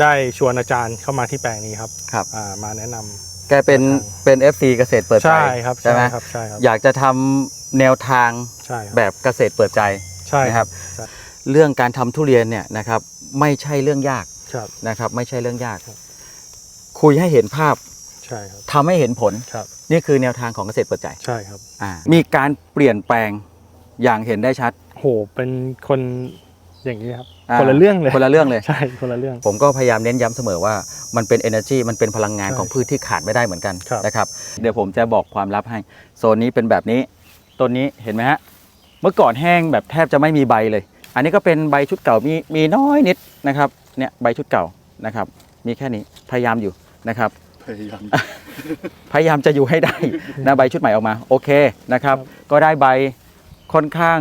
ได้ชวนอาจารย์เข้ามาที่แปลงนี้ครับครับอ่ามาแนะนำ แกเป็นเป็น FC เกษตรเปิดใจใช่ครับใช่ไหมครับใช่ครับอยากจะทำแนวทางใช่ครับแบบเกษตรเปิดใจใช่นะครับ ใช่เรื่องการทำทุเรียนเนี่ยนะครับไม่ใช่เรื่องยากครับ นะครับ ไม่ใช่เรื่องยาก ครับ คุยให้เห็นภาพใช่ครับทำให้เห็นผล ครับนี่คือแนวทางของเกษตรเปิดใจใช่ครับ อ่ามีการเปลี่ยนแปลงอย่างเห็นได้ชัด โหเป็นคน อย่างนี้ครับอ่าคนละเรื่องเลยคนละเรื่องเลย ใช่คนละเรื่อง ผมก็พยายามเน้นย้ำเสมอว่ามันเป็น energy มันเป็นพลังงานใช่ของพืชที่ขาดไม่ได้เหมือนกันครับ นะครับ เดี๋ยวผมจะบอกความลับให้ โซนนี้เป็นแบบนี้ต้นนี้เห็นไหมฮะ เมื่อก่อนแห้งแบบแทบจะไม่มีใบเลย อันนี้ก็เป็นใบชุดเก่ามีมีน้อยนิดนะครับ เนี่ยใบชุดเก่านะครับ มีแค่นี้พยายามอยู่นะครับ พยายาม พยายามจะอยู่ให้ได้ นะใบชุดใหม่ออกมาโอเคนะครับ ก็ได้ใบค่อนข้าง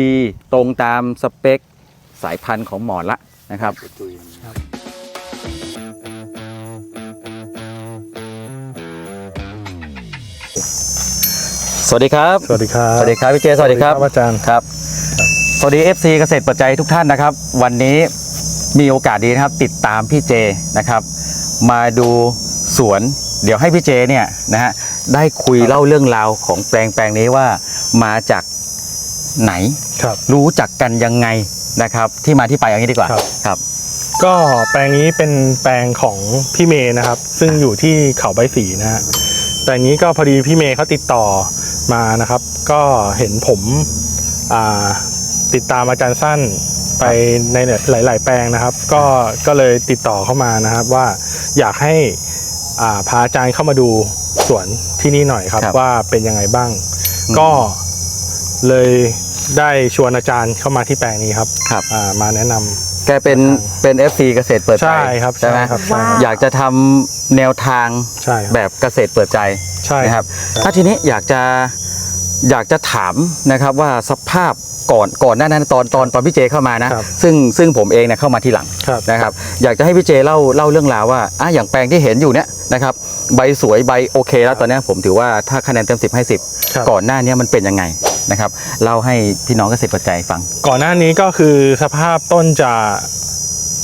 ดีตรงตามสเปค สายพันธุ์ของหมอนละนะครับตุยสวัสดีครับ สวัสดีครับ สวัสดีครับพี่เจสวัสดีครับอาจารย์ครับ สวัสดี FC เกษตรปัจจัยทุกท่านนะครับ วันนี้มีโอกาสดีนะครับ ติดตามพี่เจนะครับ มาดูสวน เดี๋ยวให้พี่เจเนี่ยนะฮะได้คุยเล่าเรื่องราวของแปลงแปลงนี้ว่ามาจากไหน ครับ รู้จักกันยังไง นะครับ ที่มาที่ไปอย่างนี้ดีกว่า ครับ ครับ ก็แปลงนี้เป็นแปลงของพี่เมย์นะครับ ซึ่งอยู่ที่เขาใบสีนะฮะแปลงนี้ก็พอดีพี่เมย์เขาติดต่อมานะครับ ก็เห็นผมอ่าติดตามอาจารย์สั้นไปในหลาย ๆ แปลงนะครับ ก็ก็เลยติดต่อเข้ามานะครับ ว่าอยากให้อ่าพาอาจารย์เข้ามาดูสวนที่นี่หน่อยครับ ครับว่าเป็นยังไงบ้าง อืม ก็เลย ได้ชวนอาจารย์เข้ามาที่แปลงนี้ครับครับ อ่ามาแนะนำ แกเป็นเป็น FC เกษตรเปิดใจใช่ครับใช่ไหมใช่ครับใช่ครับ อยากจะทำแนวทางใช่ครับแบบเกษตรเปิดใจใช่นะครับครับถ้าทีนี้อยากจะอยากจะถามนะครับว่าสภาพก่อนก่อนหน้านั้นตอนตอนตอนพี่เจเข้ามานะ ครับซึ่งซึ่งผมเองเนี่ยเข้ามาทีหลังครับ นะครับ อยากจะให้พี่เจเล่าเล่าเรื่องราวว่าอะอย่างแปลงที่เห็นอยู่เนี่ยนะครับใบสวยใบโอเค แล้วตอนเนี้ยผมถือว่าถ้าคะแนนเต็ม10ให้ครับ10ก่อนหน้านี้มันเป็นยังไง นะครับเล่าให้พี่น้องเกษตรปัจจัยฟัง ก่อนหน้านี้ก็คือสภาพต้นจะ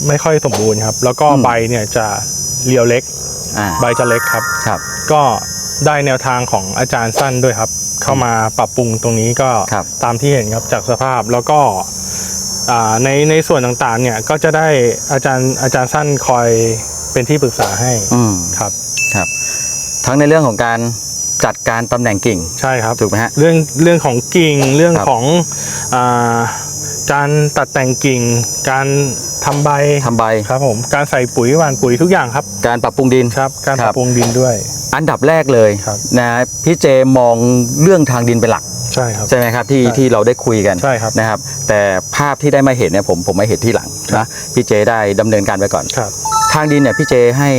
ไม่ค่อยสมบูรณ์ครับ แล้วก็อืม ใบเนี่ยจะเรียวเล็ก อ่าใบจะเล็กครับ ครับ ก็ได้แนวทางของอาจารย์สั้นด้วยครับ เข้ามาปรับปรุงตรงนี้ก็ครับ ตามที่เห็นครับจากสภาพแล้วก็อ่าในในส่วนต่างๆเนี่ยก็จะได้อาจารย์อาจารย์สั้นคอยเป็นที่ปรึกษาให้อืม ครับ ครับทั้งในเรื่องของการ จัดการตำแหน่งกิ่ง ใช่ครับ ถูกไหมฮะ เรื่องเรื่องของกิ่งเรื่องครับ ของอาการตัดแต่งกิ่ง การทำใบทำใบ ครับผมการใส่ปุ๋ยหว่านปุ๋ยทุกอย่างครับการปรับปรุงดิน ครับ การคปรับ รับปรุงดินด้วย อันดับแรกเลยครับ นะพี่เจมองเรื่องทางดินเป็นหลัก ใช่ครับ ใช่ไหมครับที่ใช่ที่เราได้คุยกันใช่ครับนะครับ แต่ภาพที่ได้มาเห็นเนี่ยผมผมมาเห็นที่หลังครันะบพี่เจได้ดำเนินการไปก่อน ครับ ทางดินเนี่ยพี่เจให้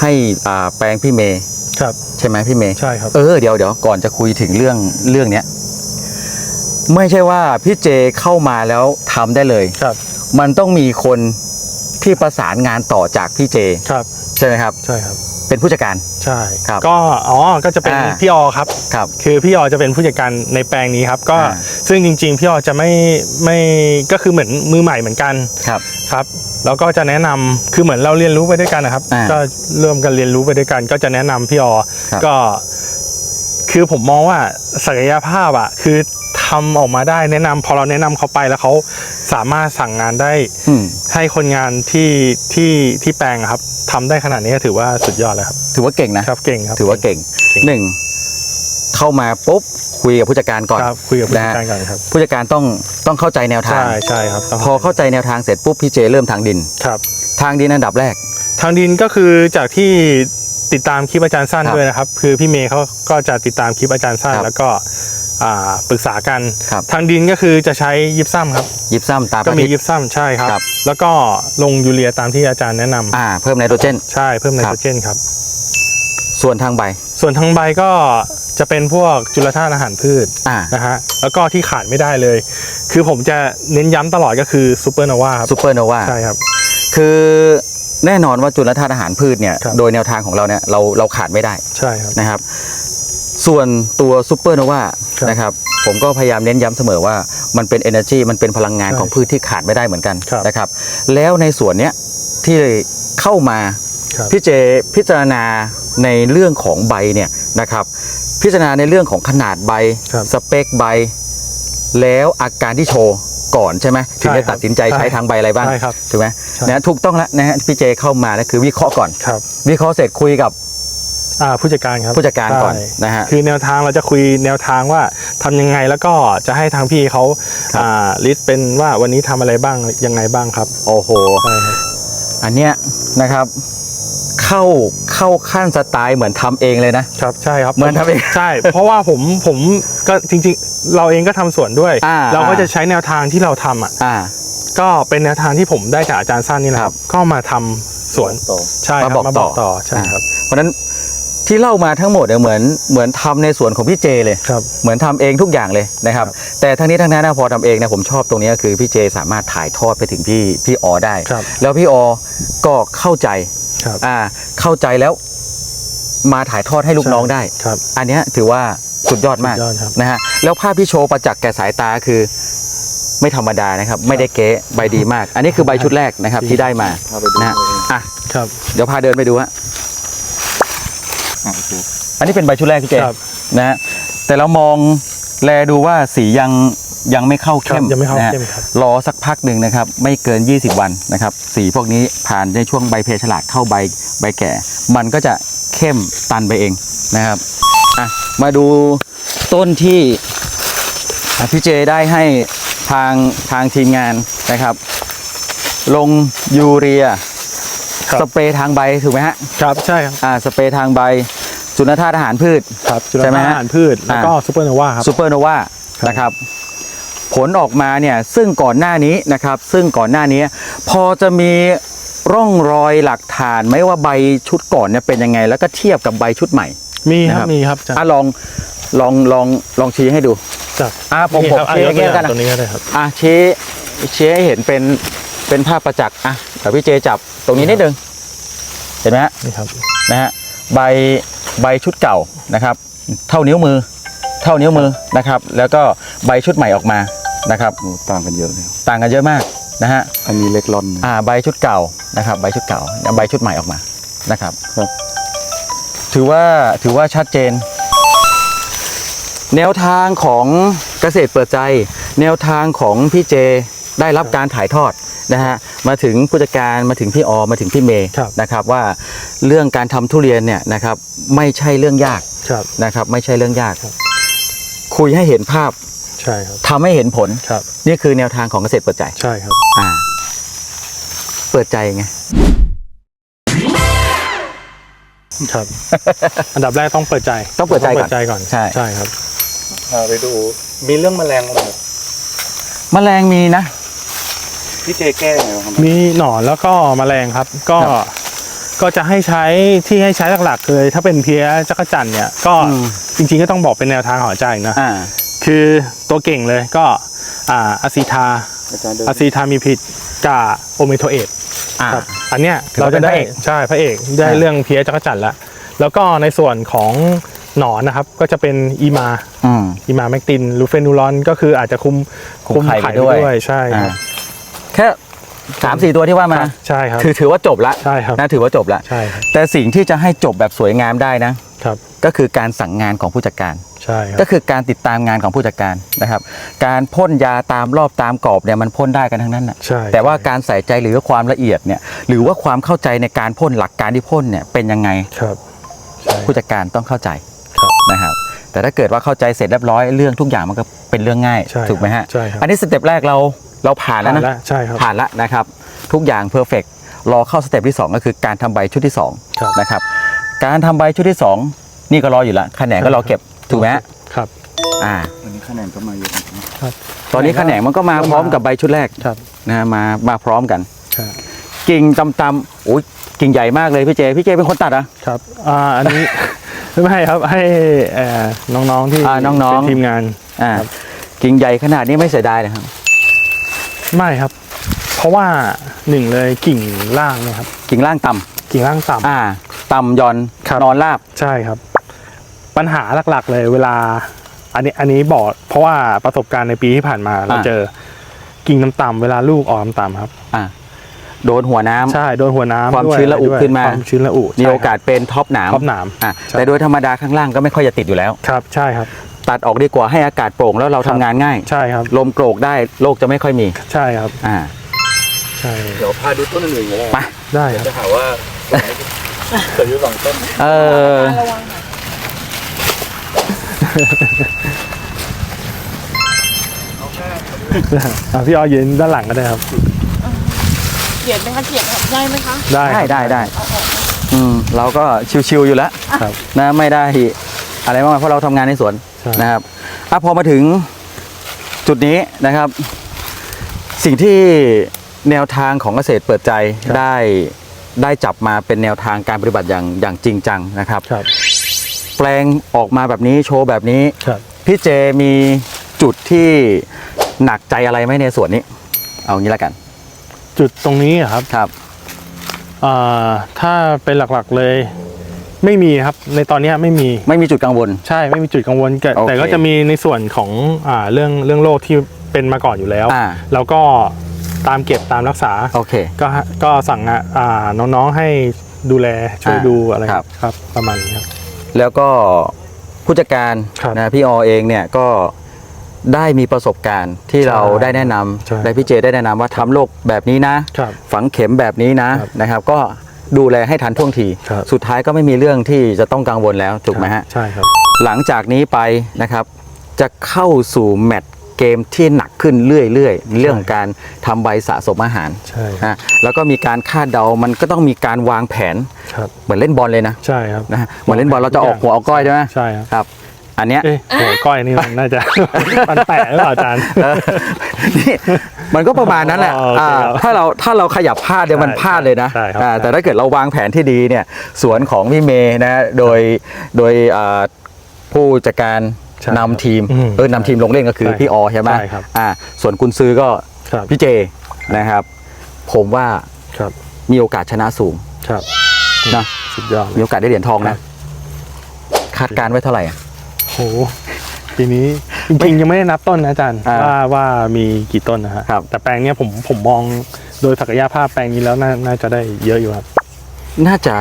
ให้อ่าแปลงพี่เมย์ ครับ ใช่ไหมพี่เมย์ใช่ครับ เออเดี๋ยวเดี๋ยวก่อนจะคุยถึงเรื่องเรื่องเนี้ยไม่ใช่ว่าพี่เจเข้ามาแล้วทำได้เลยครับ มันต้องมีคนที่ประสานงานต่อจากพี่เจครับใช่ไหมครับใช่ครับ เป็นผู้จัดการใช่ครับ ก็อ๋อก็จะเป็นอ่าพี่ออครับครับ คือพี่ออจะเป็นผู้จัดการในแปลงนี้ครับ ก็อ่าซึ่งจริง ๆ พี่ออจะไม่ไม่ก็คือเหมือนมือใหม่เหมือนกันครับครับ แล้วก็จะแนะนำคือเหมือนเราเรียนรู้ไปด้วยกันนะครับอ่าก็เริ่มกันเรียนรู้ไปด้วยกัน ก็จะแนะนำพี่ออครับก็ คือผมมองว่าศักยภาพอะ คือทำออกมาได้แนะนำพอเราแนะนำเขาไปแล้วเขาสามารถสั่งงานได้อืมให้คนงานที่ที่ที่แปลงอะครับทำได้ขนาดนี้ก็ถือว่าสุดยอดเลยครับ ถือว่าเก่งนะครับเก่งครับ ถือว่าเก่งเก่งหนึ่งเข้ามาปุ๊บ คุยกับผู้จัดการก่อนครับคุยกับผู้นะจัฮะดการก่อนครับ ผู้จัดการต้องต้องเข้าใจแนวทาง ใช่ใช่ครับต้องพอเข้าใจแนวทางเสร็จปุ๊บพี่เจเริ่มทางดิน ครับ ทางดินอันดับแรก ทางดินก็คือจากที่ติดตามคลิปอาจารย์สั้นครับด้วยนะครับ คือพี่เมย์เขาก็จะติดตามคลิปอาจารย์สั้น ครับแล้วก็อ่าปรึกษากัน ครับ ทางดินก็คือจะใช้ยิปซัมครับ ยิบซ้ำตาก็ประมีทิต ยิปซัมใช่ครับ ครับ แล้วก็ลงยูเรียตามที่อาจารย์แนะนำอ่า เพิ่มไนโตรเจน ใช่เพิ่มไนครัโตบรเจนครับ ส่วนทางใบ ส่วนทางใบก็ จะเป็นพวกจุลธาตุอาหารพืชอ่า นะฮะแล้วก็ที่ขาดไม่ได้เลย คือผมจะเน้นย้ำตลอดก็คือซูเปอร์โนวาครับซูเปอร์โนวา ใช่ครับ คือแน่นอนว่าจุลธาตุอาหารพืชเนี่ย ครับ โดยแนวทางของเราเนี่ยเราเราขาดไม่ได้ใช่ครับ นะครับ ส่วนตัวซูเปอร์โนวาครับ นะครับ ผมก็พยายามเน้นย้ำเสมอว่ามันเป็น energy มันเป็นพลังงานใช่ของพืชที่ขาดไม่ได้เหมือนกันครับนะครับ แล้วในส่วนเนี้ยที่เข้ามา ครับ พี่เจพิจารณาในเรื่องของใบเนี่ยนะครับ พิจารณาในเรื่องของขนาดใบ ครับสเปคใบ แล้วอาการที่โชว์ก่อนใช่ไหมถึงใช่จะครับตัดสินใจใช้ใช่ทางใบอะไรบ้างใช่ครับถูกไหมใช่ นะถูกต้องแล้วนะฮะพี่เจเข้ามานะคือวิเคราะห์ก่อน ครับวิเคราะห์เสร็จคุยกับอ่าผู้จัดการครับผู้จัดการก่อนใช่นะฮะ คือแนวทางเราจะคุยแนวทางว่าทำยังไงแล้วก็จะให้ทางพี่เขาครับ อ่าลิสต์เป็นว่าวันนี้ทำอะไรบ้างยังไงบ้างครับโอ้โห ใช่ครับ อันเนี้ยนะครับ เข้าเข้าขั้นสไตล์เหมือนทำเองเลยนะ ครับใช่ครับเหมือนทำเองใช่ เพราะว่าผมผมก็จริงๆ เราเองก็ทำสวนด้วย อ่า เราก็อ่าจะใช้แนวทางที่เราทำอะอ่า ก็เป็นแนวทางที่ผมได้จากอาจารย์สั้นนี่แหละครับก็มาทำสวนใช่ครับมาบอกมาบอกต่ต่ออใช่ครับเพราะฉะนั้นที่เล่ามาทั้งหมดเนี่ยเหมือนเหมือนทำในส่วนของพี่เจเลย ครับ เหมือนทำเองทุกอย่างเลยนะครับครับแต่ทั้งนี้ทั้งนั้นนะพอทำเองเนี่ยผมชอบตรงนี้ก็คือพี่เจสามารถถ่ายทอดไปถึงพี่พี่ออได้ ครับแล้วพี่ออก็เข้าใจ ครับอ่าเข้าใจแล้วมาถ่ายทอดให้ลูกน้องได้ ครับ อันเนี้ยถือว่าสุดยอดมากสุดยอดครับ นะฮะแล้วภาพที่โชว์ประจักษ์แก่สายตาคือไม่ธรรมดานะครับ ไม่ได้เก๊ใบดีมาก อันนี้คือใบชุดแรกนะครับที่ได้มานะฮะอะครับเดี๋ยวพาเดินไปดูฮะอันนี้เป็นใบชุดแรกพี่เจครับ นะฮะแต่เรามองแลดูว่าสียัง ยังไม่เข้าเข้มครับยังไม่เข้านะฮะเข้มครับรอสักพักหนึ่งนะครับ ไม่เกิน 20 วันนะครับ สีพวกนี้ผ่านในช่วงใบเพฉลาดเข้าใบใบแก่ มันก็จะเข้มตันไปเองนะครับอะมาดูต้นที่อะพี่เจได้ให้ทางทางทีมงานนะครับ ลงยูเรีย ครับ สเปรย์ทางใบถูกไหมฮะครับใช่ครับอ่าสเปรย์ทางใบจุลธาตุอาหารพืช ครับจุลใช่ไหมธาตุฮะอาหารพืชแล้วก็อ่า ซูเปอร์โนวาครับ ซูเปอร์โนวาครับ นะครับ ผลออกมาเนี่ยซึ่งก่อนหน้านี้นะครับ ซึ่งก่อนหน้านี้ พอจะมีร่องรอยหลักฐานไหมว่าใบชุดก่อนเนี่ยเป็นยังไง แล้วก็เทียบกับใบชุดใหม่มีคนะครัรับบมีครับอาจารย์อะลองลองลองลองชี้ให้ดู จากอะผมนี่ผมครับอะชี้ยอกย่างตัวเงี้อยย่างกันนะ ตรงนี้ก็ได้ครับ อะชี้ชี้ให้เห็นเป็นเป็นภาพประจักษ์อะแต่พี่เจจับตรงนี้นิดนึงเห็นไหมฮะนี่ครับนะฮะใบใบชุดเก่านะครับ เท่านิ้วมือ เท่านิ้วมือนะครับ แล้วก็ใบชุดใหม่ออกมา นะครับ โอ้ต่างกันเยอะเลยต่างกันเยอะมากนะฮะอันนี้เล็กล่อนอ่าใบชุดเก่านะครับ ใบชุดเก่าแล้วใบชุดใหม่ออกมานะครับ ครับ ถือว่าถือว่าชัดเจน แนวทางของเกษตรเปิดใจ แนวทางของพี่เจได้รับการถ่ายทอดนะฮะมาถึงผู้จัดการมาถึงพี่ออมาถึงพี่เมย์ครับ นะครับว่าเรื่องการทำทุเรียนเนี่ยนะครับ ไม่ใช่เรื่องยาก ครับ นะครับไม่ใช่เรื่องยาก ครับคุยให้เห็นภาพ ใช่ครับทำให้เห็นผล ครับนี่คือแนวทางของเกษตรเปิดใจ ใช่ครับ อ่า เปิดใจไง ครับ อันดับแรกต้องเปิดใจต้องเปิดใจก่อนเปิดใจก่อน ใช่ ใช่ครับ พาไปดู มีเรื่องแมลงอะไรแมลงมีนะ พี่เจแก้ยังไงบ้างครับมีหนอนแล้วก็แมลงครับ ก็ ครับก็จะให้ใช้ที่ให้ใช้หลักๆเลยถ้าเป็นเพี้ยจักรจันทร์เนี่ย ก็อืม จริงๆก็ต้องบอกเป็นแนวทางของอาจารย์นะ อ่า คือตัวเก่งเลยก็อ่าอะซีทาอาจารย์เดินอะซีทามีผิดกับโอเมโทเอตอ่าครับอันเนี้ยถือเราว่าเป็จะนพได้ระเอกใช่พระเอกได้อ่าเรื่องเพี้ยจักรจันทร์ละแล้วก็ในส่วนของหนอนนะครับก็จะเป็นอีมาอืมอีมาแมกตินลูเฟนูรอนก็คืออาจจะคุมคุมไข่ไปด้วยใช่คอ่ารับแค่สามสี่ตัวที่ว่ามาใช่ครับถือถือว่าจบละใช่ครับนะถือว่าจบละใช่ครับแต่สิ่งที่จะให้จบแบบสวยงามได้นะครับ ก็คือการสั่งงานของผู้จัดการ ใช่ครับก็คือการติดตามงานของผู้จัดการนะครับ การพ่นยาตามรอบตามกรอบเนี่ยมันพ่นได้กันทั้งนั้นนะใช่แต่ว่าการใส่ใจหรือว่าความละเอียดเนี่ยหรือว่าความเข้าใจในการพ่นหลักการที่พ่นเนี่ยเป็นยังไงครับใช่ผู้จัดการต้องเข้าใจครับนะครับแต่ถ้าเกิดว่าเข้าใจเสร็จเรียบร้อยเรื่องทุกอย่างมันก็เป็นเรื่องง่ายใช่ถูกไหมฮะใช่ครับอันนี้สเต็ปแรกเราเราผ่านแล้วนะผ่ใช่ครับผ่านแล้วนะครับ ทุกอย่างเพอร์เฟกรอเข้าสเต็ปที่ 2 ก็คือการทำใบชุดที่ครับ2นะครับการทำใบชุดที่ 2 นี่ก็รออยู่ละแขนงก็รอเก็บ ถูกไหมฮะครับ อ่า วันนี้คะแนนก็มาเยอะนะครับ ตอนนี้แขนงมันก็มา พร้อมกับใบชุดแรกครับ นะมามาพร้อมกันใช่กิ่งตำๆโอ้ยกิ่งใหญ่มากเลยพี่เจ พี่เจเป็นคนตัดเหรอะ ครับ อ่า อันนี้ ไม่ครับ ให้เอ่อน้องๆที่อ่าน้องๆ เป็นทีมงาน อ่า ครับ กิ่งใหญ่ขนาดนี้ไม่เสียดายเลยครับ ไม่ครับ เพราะว่าหนึ่งเลยกิ่งล่างเนะครับ กิ่งล่างต่ำกิ่งล่างต่ำอ่า ต่ำหย่อนครับนอนราบใช่ครับ ปัญหาหลักๆ เลยเวลา อันนี้อันนี้บอก เพราะว่าประสบการณ์ในปีที่ผ่านมาเราอ่าเจอกิ่งต่ำๆเวลาลูกออกต่ำๆครับอ่าโดนหัวน้ำใช่โดนหัวน้ำความด้วยชื้นระอุด้วยขึ้นมาความชื้นระอุมีใช่โอกาสเป็นท็อปหนามท็อปหนามอะใช่แต่โดยธรรมดาข้างล่างก็ไม่ค่อยจะติดอยู่แล้วครับ ใช่ครับ ตัดออกดีกว่าให้อากาศโปร่งแล้วเราครัทำบงานง่ายใช่ครับลมโกรกได้โรคจะไม่ค่อยมีใช่ครับอ่าใช่เดี๋ยวพาดูต้นอื่นๆกันเลยไปได้ครับจะหาว่าเกิดอยู่สองต้นเออระวังหน่ อยอะพี่อ้อยืนด้านหลังก็ได้ครับ เกลียดไหมคะเกลียดครับได้ไหมคะได้ได้ครับ ได้ได้เอาออกไหมอืมเราก็ชิวๆอยู่แล้วครับนะไม่ได้อะไรมากมายเพราะเราทำงานในสวนใช่ นะครับอะพอมาถึงจุดนี้นะครับ สิ่งที่แนวทางของเกษตรเปิดใจได้ได้จับมาเป็นแนวทางการปฏิบัติอย่างอย่างจริงจังนะครับ ครับ แปลงออกมาแบบนี้โชว์แบบนี้ ครับ พี่เจมีจุดที่หนักใจอะไรไหมในส่วนนี้ เอางี้ละกัน จุดตรงนี้อะครับครับ อ่าถ้าเป็นหลักๆเลย ไม่มีครับ ในตอนเนี้ยไม่มี ไม่มีจุดกังวล ใช่ไม่มีจุดกังวลแต่โอเคแต่ก็จะมีในส่วนของอ่าเรื่องเรื่องโรคที่เป็นมาก่อนอยู่แล้ว อ่า แล้วก็ตามเก็บตามรักษา โอเค ก็ฮะก็สั่งงานอ่าน้องๆให้ดูแลช่วยอ่าดูอะไรครับ ครับประมาณนี้ครับ แล้วก็ผู้จัดการครับนะพี่อเองเนี่ยก็ได้มีประสบการณ์ที่ใช่เราได้แนะนำใช่ได้พี่เจได้แนะนำว่าทำโรคแบบนี้นะ ครับฝังเข็มแบบนี้นะครับนะครับ ก็ดูแลให้ทันท่วงที ครับ สุดท้ายก็ไม่มีเรื่องที่จะต้องกังวลแล้วถูกไหมฮะ ใช่ครับ หลังจากนี้ไปนะครับจะเข้าสู่แมตช์ เกมที่หนักขึ้นเรื่อยๆ เรื่องของการทำใบสะสมอาหารใช่นะแล้วก็มีการคาดเดา มันก็ต้องมีการวางแผนครับเหมือนเล่นบอลเลยนะใช่ครับ นะฮะเหมือนเล่นบอลเราจะออกหัวออกก้อยใช่ไหมใช่ครับ ครับ อันเนี้ย เอ๊ะหัวก้อยนี่มันน่าจะ มันแปะหรือเปล่าอาจารย์ เออนี่มันก็ประมาณนั้นแหละอ๋อโอเคอ่าครับถ้าเราถ้าเราขยับพลาดเนี่ยมันใช่พลาดเลยนะใช่ครับอ่าใช่แต่ถ้าเกิดเราวางแผนที่ดีเนี่ยสวนของพี่เมย์นะโดยโดยอ่าผู้จัดการใช่ นำทีมอืมเออนำทีมลงเล่นก็คือใช่พี่อใช่ไหมใช่ครับอ่า ส่วนกุนซือก็ครับพี่เจนะครับ ผมว่าครับมีโอกาสชนะสูงครับนะสุดยอดเลมียโอกาสได้เหรียญทองครันะบคาดการณ์ไว้เท่าไหร่อะโหปีนี้จริงๆยังไม่ได้นับต้นนะอาจารย์อ่าว่าว่ามีกี่ต้นนะฮะครับแต่แปลงเนี้ยผมผมมองโดยศักยภาพแปลงนี้แล้วน่าน่าจะได้เยอะอยู่ครับ น่าจะ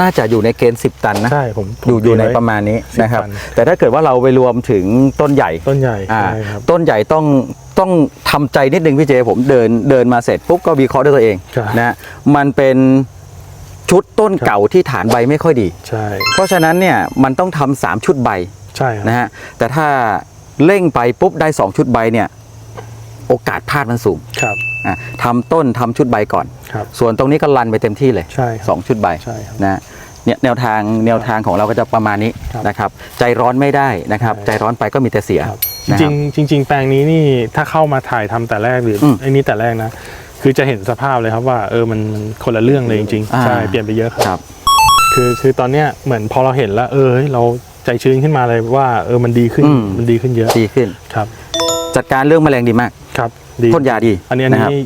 น่าจะอยู่ในเกณฑ์10 ตันนะใช่ผมผมอยู่อยู่ในตีไว้ประมาณนี้10นะครับ ตันแต่ถ้าเกิดว่าเราไปรวมถึงต้นใหญ่ ต้นใหญ่อ่าใช่ครับต้นใหญ่ต้องต้องทำใจนิดนึงพี่เจผมเดินเดินมาเสร็จปุ๊บก็วิเคราะห์ด้วยตัวเองครับนะมันเป็นชุดต้นครับเก่าที่ฐานใบไม่ค่อยดี ใช่เพราะฉะนั้นเนี่ยมันต้องทำสามชุดใบใช่ครับนะฮะแต่ถ้าเร่งไปปุ๊บได้สองชุดใบเนี่ยโอกาสพลาดมันสูง ครับ อะทำต้นทำชุดใบก่อน ครับส่วนตรงนี้ก็รันไปเต็มที่เลยใช่ครับสองชุดใบใช่ครับนะเนี่ยแนวทางแนวทางของเราก็จะประมาณนี้ครับนะครับ ใจร้อนไม่ได้นะครับ ใช่ ใจร้อนไปก็มีแต่เสียครับนะจคริรับ งๆจริง ๆ แปลงนี้นี่ถ้าเข้ามาถ่ายทำแต่แรกหรืออมไอ้นี่แต่แรกนะ คือจะเห็นสภาพเลยครับว่าเออมันมันคนละเรื่องเลยจริงอ่า ๆใช่เปลี่ยนไปเยอะครับ ครับ คือคือตอนเนี้ยเหมือนพอเราเห็นแล้ว เออเฮ้ยเราใจชื้นขึ้นมาเลยว่าเออมันดีขึ้นอืม มันดีขึ้นเยอะดีขึ้น ครับจัดการเรื่องแมลงดีมาก ครับ ดีพ่นยาดีอันนี้อันนะครับนี้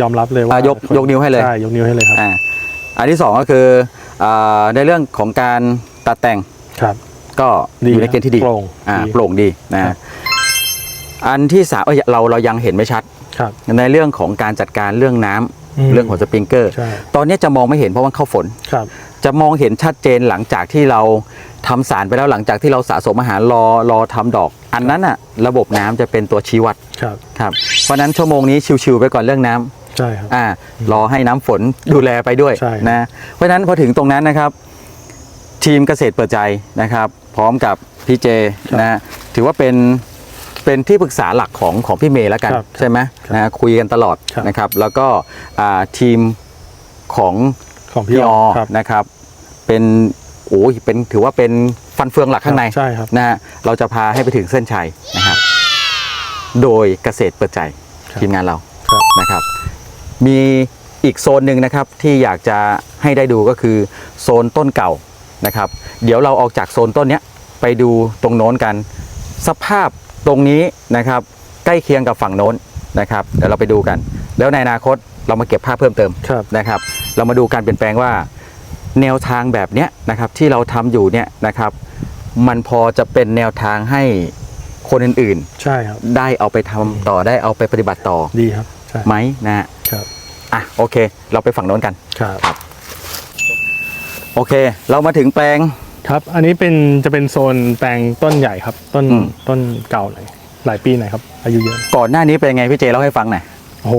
ยอมรับเลยว่าอะยกคนยกนิ้วให้เลยใช่ยกนิ้วให้เลยครับอ่าอันที่สองก็คืออ่าในเรื่องของการตัดแต่งครับ ก็ดีอยู่ในเกณฑ์ที่ดีโปร่งอ่าดีโปร่งดีนะครับอันที่สามเอ้ยเราเรายังเห็นไม่ชัดครับในเรื่องของการจัดการเรื่องน้ำมเรื่องของสปริงเกอร์ใช่ตอนนี้จะมองไม่เห็นเพราะว่าเข้าฝนครับจะมองเห็นชัดเจนหลังจากที่เรา ทำสารไปแล้วหลังจากที่เราสะสมอาหารรอรอทำดอก อันนั้นอะระบบน้ำจะเป็นตัวชี้วัดครับ ครับเพราะฉะนั้นชั่วโมงนี้ชิวๆไปก่อนเรื่องน้ำ ใช่ครับ อ่ารอให้น้ำฝนดูแลไปด้วยใช่ นะ เพราะฉะนั้นพอถึงตรงนั้นนะครับ ทีมเกษตรเปิดใจนะครับ พร้อมกับพี่เจนะถือว่าเป็นเป็นที่ปรึกษาหลักของของพี่เมย์แล้วกัน ครับใช่ไหมนะคุยกันตลอดครับ นะครับ แล้วก็อ่าทีมของของพี่พี่อออครับ นะครับ เป็น โอ้ยเป็นถือว่าเป็นฟันเฟืองหลักข้างในใช่ครับนะฮะเราจะพาให้ไปถึงเส้นชัยนะครับโดยเกษตรเปิดใจครับทีมงานเราครับนะครับ มีอีกโซนหนึ่งนะครับที่อยากจะให้ได้ดูก็คือโซนต้นเก่านะครับ เดี๋ยวเราออกจากโซนต้นเนี้ยไปดูตรงโน้นกัน สภาพตรงนี้นะครับ ใกล้เคียงกับฝั่งโน้นนะครับเดี๋ยวเราไปดูกัน แล้วในอนาคตเรามาเก็บภาพเพิ่มเติมครับนะครับ เรามาดูการเปลี่ยนแปลงว่า แนวทางแบบเนี้ยนะครับที่เราทำอยู่เนี่ยนะครับ มันพอจะเป็นแนวทางให้คนอื่นใช่ครับๆได้เอาไปทำต่อได้เอาไปปฏิบัติต่อดีครับใช่ไหมนะฮะครับอะโอเค เราไปฝั่งโน้นกันครับโอเค เรามาถึงแปลงครับ อันนี้เป็นจะเป็นโซนแปลงต้นใหญ่ครับ ต้นอืมต้นเก่าหน่อยหลายปีหน่อยครับ อายุเยอะก่อนหน้านี้เป็นยังไงพี่เจเล่าให้ฟังหน่อยโอ้โห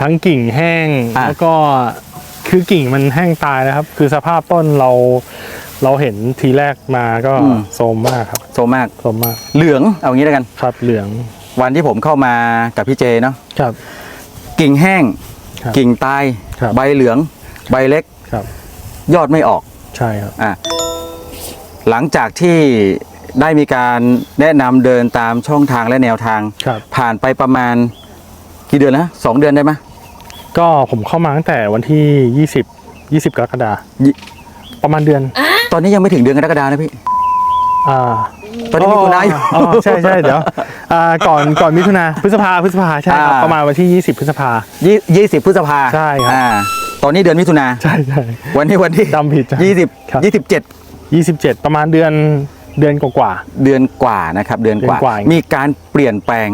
ทั้งกิ่งแห้งอะแล้วก็ คือกิ่งมันแห้งตายแล้วครับ คือสภาพต้นเราเราเห็นทีแรกมาก็โทรมมากครับโซมาก โทรมมากเหลืองเอางี้แล้วกัน ครับเหลืองวันที่ผมเข้ามากับพี่เจเนาะครับ กิ่งแห้ง ครับกิ่งตาย ครับ ใบเหลือง ใบเล็กครับ ยอดไม่ออกใช่ครับ อะหลังจากที่ได้มีการแนะนำเดินตามช่องทางและแนวทาง ครับ ผ่านไปประมาณกี่เดือนนะสองเดือนได้ไหม ก็ผมเข้ามาตั้งแต่วันที่ 20 20 กรกฎายี่ประมาณเดือนตอนนี้ยังไม่ถึงเดือนกรกฎานะพี่ อ่าตอนนี้มิถุนายนอ๋อใช่ใช่เดี๋ยวอ่าก่อนก่อนมิถุนาพฤษภาพฤษภาใช่ครับอ่าประมาณวันที่ 20 พฤษภายี่ยี่สิบพฤษภาใช่ครับอ่าตอนนี้เดือนมิถุนาใช่ใช่วันนี้วันที่จำผิดจ้ะยี่สิบครับยี่สิบเจ็ด27ประมาณเดือนเดือนกว่าเดือนกว่านะครับ เดือนกว่าเดือนกว่ามีการเปลี่ยนแปลง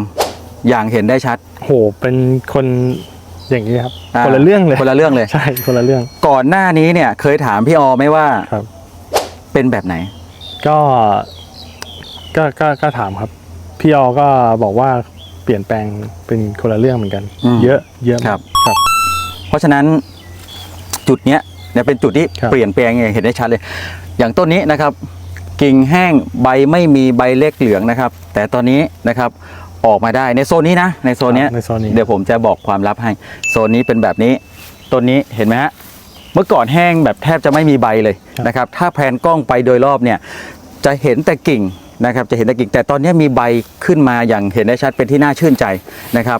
อย่างเห็นได้ชัดๆโหเป็นคน อย่างนี้ครับาคนละเรื่องเลยคนละเรื่องเลย ใช่คนละเรื่องก่อนหน้านี้เนี่ย เคยถามพี่ออไหมว่าครับ เป็นแบบไหน ก็ก็ก็ก็ถามครับ พี่ออก็บอกว่าเปลี่ยนแปลงเป็นคนละเรื่องเหมือนกัน อืมเยอะเยอะมากครับ ครับ เพราะฉะนั้นจุดเนี้ยเนี่ยเป็นจุดที่ครับ เปลี่ยนแปลงอย่างเห็นได้ชัดเลย อย่างต้นนี้นะครับ กิ่งแห้งใบไม่มีใบเล็กเหลืองนะครับ แต่ตอนนี้นะครับ ออกมาได้ในโซนนี้นะ ในโซนเนี้ยในโซนนี้ เดี๋ยวผมจะบอกความลับให้ โซนนี้เป็นแบบนี้ต้นนี้เห็นไหมฮะเมื่อก่อนแห้งแบบแทบจะไม่มีใบเลยนะครับ ถ้าแพนกล้องไปโดยรอบเนี่ยจะเห็นแต่กิ่งนะครับ จะเห็นแต่กิ่งแต่ตอนนี้มีใบขึ้นมาอย่างเห็นได้ชัดเป็นที่น่าชื่นใจนะครับ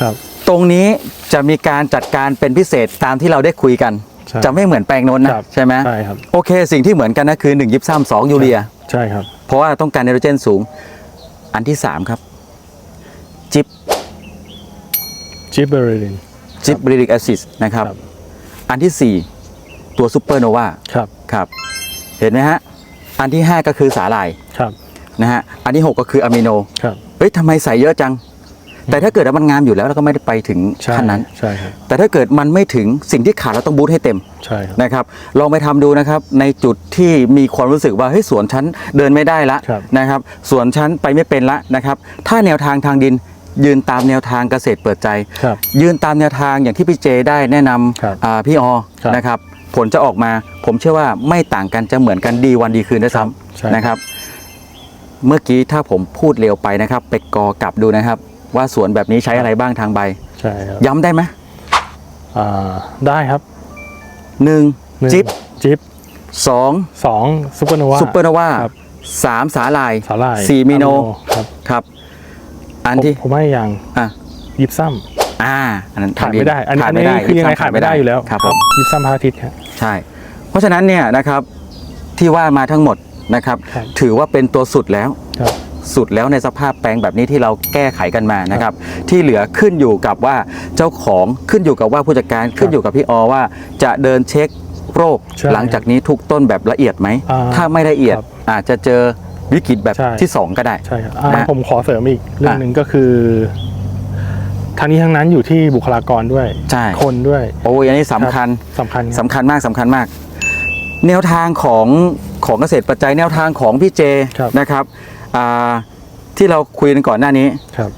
ครับตรงนี้จะมีการจัดการเป็นพิเศษตามที่เราได้คุยกันใช่จะไม่เหมือนแปลงโน้นนะครับใช่ไหมใช่ครับโอเค สิ่งที่เหมือนกันนะคือ1ยิบซ้ำสองยูเรีย ใช่ครับ เพราะว่าต้องการไนโตรเจนสูง อันที่ 3 ครับ จิบจิบเบอร์ลิน จิบริลิกแอซิดนะครับ ครับ อันทีสี่ 4 ตัวซูเปอร์โนวาครับครับเห็นไหมฮะ อันที่ 5 ก็คือสาหร่ายครับนะฮะอันที่ 6 ก็คืออะมิโน ครับเฮ้ยทำไมใส่เยอะจัง แต่ถ้าเกิดว่ามันงามอยู่แล้วเราก็ไม่ได้ไปถึงใช่ขั้นนั้น ใช่ครับแต่ถ้าเกิดมันไม่ถึงสิ่งที่ขาดเราต้องบูทให้เต็มใช่ครับ นะครับ ลองไปทำดูนะครับในจุดที่มีความรู้สึกว่าเฮ้ยสวนชั้นเดินไม่ได้ละครับ นะครับ สวนชั้นไปไม่เป็นละนะครับ ถ้าแนวทางทางดิน ยืนตามแนวทางเกษตรเปิดใจ ครับยืนตามแนวทางอย่างที่พี่เจได้แนะนครับำอ่าพี่ออครับนะครับ ผลจะออกมา ผมเชื่อว่าไม่ต่างกันจะเหมือนกันดีวันดีคืนด้วยซ้ใช่ำนะครับ เมื่อกี้ถ้าผมพูดเร็วไปนะครับ ไปกอกลับดูนะครับ ว่าสวนแบบนี้ใช้อะไรบ้างทางใบ ใช่ครับย้ำได้ไหมอ่าได้ครับหนึ่งหนึ่งจิ๊บจิ๊บสองสองซูเปอร์โนวาซุปเปอร์โนวาครับ สามสาลายสาหร่ายสี่มิโน ครับ ครับ อันผมที่ผมให้อย่างอะยิบซ้อ่า อันนั้นำขาดไม่ได้ อันนี้ขาอัดนไม่นี้ได้คือยังไงขาดไม่ได้อยู่แล้วครับผมยิบซ้ำพระอาทิตย์ครับใช่ เพราะฉะนั้นเนี่ยนะครับที่ว่ามาทั้งหมดนะครับครับถือว่าเป็นตัวสุดแล้วครับสุดแล้วในสภาพแปลงแบบนี้ที่เราแก้ไขกันมานะครับ ที่เหลือขึ้นอยู่กับว่าเจ้าของขึ้นอยู่กับว่าผู้จัดการขึ้นอยู่กับพี่อว่าจะเดินเช็คโรคใช่หลังจากนี้ทุกต้นแบบละเอียดไหมอ่าถ้าไม่ละเอียดครับอาจจะเจอ วิกฤตแบบใช่ ที่สองก็ได้ ใช่ครับอ่านะ ผมขอเสริมอีกเรื่องอะหนึ่งก็คือทั้งนี้ทั้งนั้นอยู่ที่บุคลากรด้วย ใช่ คนด้วยโอ้ยอันนี้สำคัญ สำคัญครับ สำคัญมากสำคัญมาก แนวทางของของเกษตรปัจจัยแนวทางของพี่เจครับ นะครับอ่าที่เราคุยกันก่อนหน้านี้ ครับ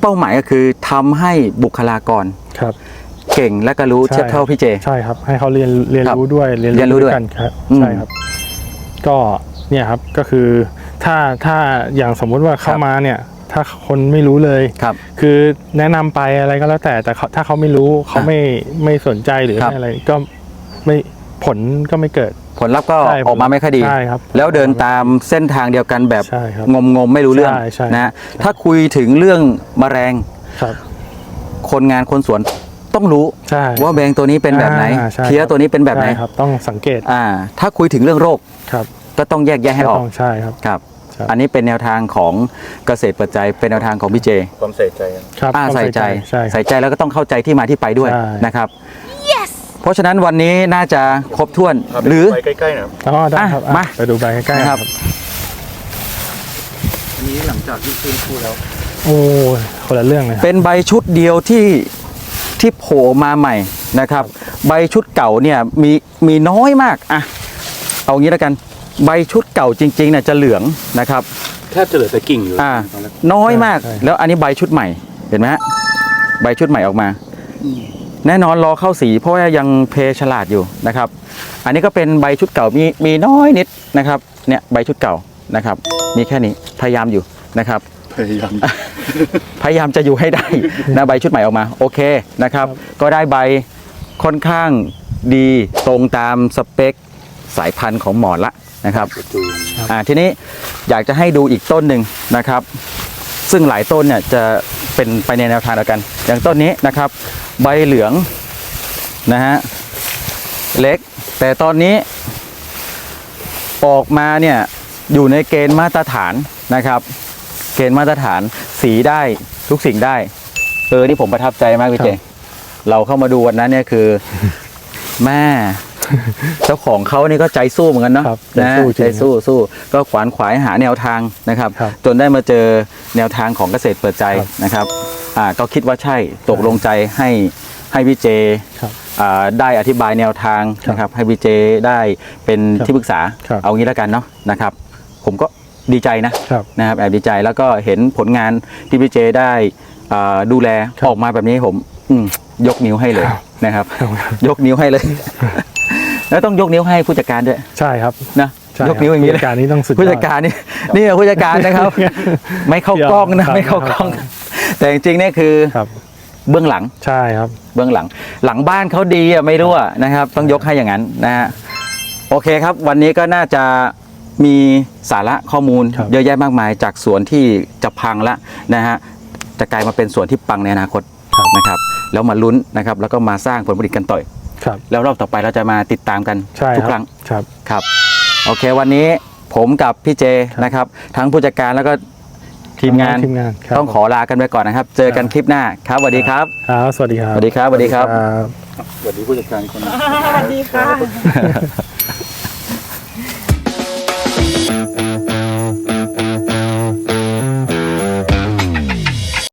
เป้าหมายก็คือทำให้บุคลากรครับ เก่งและก็รู้ใช่ เทียบเท่าพี่เจ ใช่ครับ ให้เขาเรียนเรียนครับรู้ด้วยเรียนเรียนรู้ด้วยกันครับอืม ใช่ครับ ก็ เนี่ยครับก็คือถ้าถ้าอย่างสมมุติว่าเข้าครับมาเนี่ย ถ้าคนไม่รู้เลยครับ คือแนะนำไปอะไรก็แล้วแต่แต่เขาถ้าเขาไม่รู้เขาอะไม่ไม่สนใจหรือครับไม่อะไรก็ไม่ผลก็ไม่เกิด ผลลัพธ์ก็ใช่ออกมาไม่ค่อยดีใช่ครับแล้วเดินตามเส้นทางเดียวกันแบบใช่ครับงมงมๆไม่รู้เรื่องใช่ใช่นะถ้าคุยถึงเรื่องแมลงครับ คนงานคนสวนต้องรู้ใช่ว่าแมลงตัวนี้เป็นแบบไหนอ่าใช่เพี้ยครับตัวนี้เป็นแบบไหนใช่ครับต้องสังเกตอ่าถ้าคุยถึงเรื่องโรคครับ ก็ต้องแยกแยะให้ออกต้องใช่ครับครับครับ อันนี้เป็นแนวทางของเกษตรปัจจัย เป็นแนวทางของพี่เจ ความใส่ใจกันครับอ่าต้องใส่ใจใช่ครับใส่ใจแล้วก็ต้องเข้าใจที่มาที่ไปด้วยใช่นะครับเพราะฉะนั้นวันนี้น่าจะครบถ้วนพาไปหรือไปใกล้ๆหน่อยครับอ๋อได้ครับอะอะมาไปดูใบใกล้ๆนะคครัรับบอันนี้หลังจากที่ฟื้นฟูแล้ว โอ้ยคนละเรื่องเลยครับเป็นใบชุดเดียวที่ที่โผล่มาใหม่นะครับ ใบชุดเก่าเนี่ยมีมีน้อยมากอะเอางี้แล้วกัน ใบชุดเก่าจริงๆเนี่ยจะเหลืองนะครับแทบจะเหลือแต่กิ่งอยู่อ่าตอนแรกน้อยมากใช่ใช่ แล้วอันนี้ใบชุดใหม่เห็นไหมฮะใบชุดใหม่ออกมา แน่นอนรอเข้าสีเพราะว่ายังเพฉลาดอยู่นะครับ อันนี้ก็เป็นใบชุดเก่ามีมีน้อยนิดนะครับเนี่ยใบชุดเก่านะครับ มีแค่นี้พยายามอยู่นะครับ พยายาม พยายามจะอยู่ให้ได้ นะใบชุดใหม่ออกมาโอเคนะครับ ก็ได้ใบค่อนข้างดีตรงตามสเปคสายพันธุ์ของหมอนละ นะครับจูนอ่าทีนี้อยากจะให้ดูอีกต้นหนึ่งนะครับ ซึ่งหลายต้นเนี่ยจะเป็นไปในแนวทางเดียวกัน อย่างต้นนี้นะครับ ใบเหลืองนะฮะเล็ก แต่ตอนนี้ออกมาเนี่ยอยู่ในเกณฑ์มาตรฐานนะครับ เกณฑ์มาตรฐานสีได้ทุกสิ่งได้ เออนี่ผมประทับใจมากพี่เจครับเราเข้ามาดูวันนั้นเนี่ยคือ แม่ เจ้าของเขานี่ก็ใจสู้เหมือนกันเนาะครับใจนะสู้จริงใจสู้สู้ก็ขวานขวายหาแนวทางนะครับ ครับจนได้มาเจอแนวทางของเกษตรเปิดใจครับนะครับอ่าก็คิดว่าใช่ตกลงใจให้ให้พี่เจครับอ่าได้อธิบายแนวทางครับนะครับให้พี่เจได้เป็นครับที่ปรึกษาครับ เอางี้แล้วกันเนาะนะครับ ผมก็ดีใจนะ ครับ นะครับแอบดีใจแล้วก็เห็นผลงานที่พี่เจได้อ่าดูแลครับออกมาแบบนี้ผมอืมยกนิ้วให้เลยครับนะครับ ยกนิ้วให้เลย แล้วต้องยกนิ้วให้ผู้จัดการด้วยใช่ครับนะใช่ยกนิ้วอย่างนี้นี้เลยการนี้ต้องสุดยอผู้จัดการนี่นี่ผู้จัดการนะครับ ไม่เข้ากล้องนะไม่เข้ากล้อง แต่จริงๆเนี่ยคือครับเบื้องหลังใช่ครับ เบื้องหลัง หลังบ้านเขาดีอะไม่รู้อะนะครับ ต้องยกให้อย่างนั้นนะฮะโอเคครับ วันนี้ก็น่าจะมีสาระข้อมูลครับเยอะแยะมากมาย จากสวนที่จะพังแล้วนะฮะจะกลายมาเป็นสวนที่ปังในอนาคตครับนะครับ แล้วมาลุ้นนะครับ แล้วก็มาสร้างผลผลิตกันต่อย ครับ แล้วรอบต่อไปเราจะมาติดตามกันใช่ทุกคครัรั้บงครับครับโอเควันนี้ผมกับพี่เจครับนะครับ ทั้งผู้จัดการแล้วก็ทีมงานทีมงานครับต้องขอลากันไปก่อนนะครับ เจอกันคลิปหน้าครับสวัสดีครับครับสวัสดีครับสวัสดีครับสวัสดีครับครับสวัสดีผู้จัดการคนสวัสดีค่ะ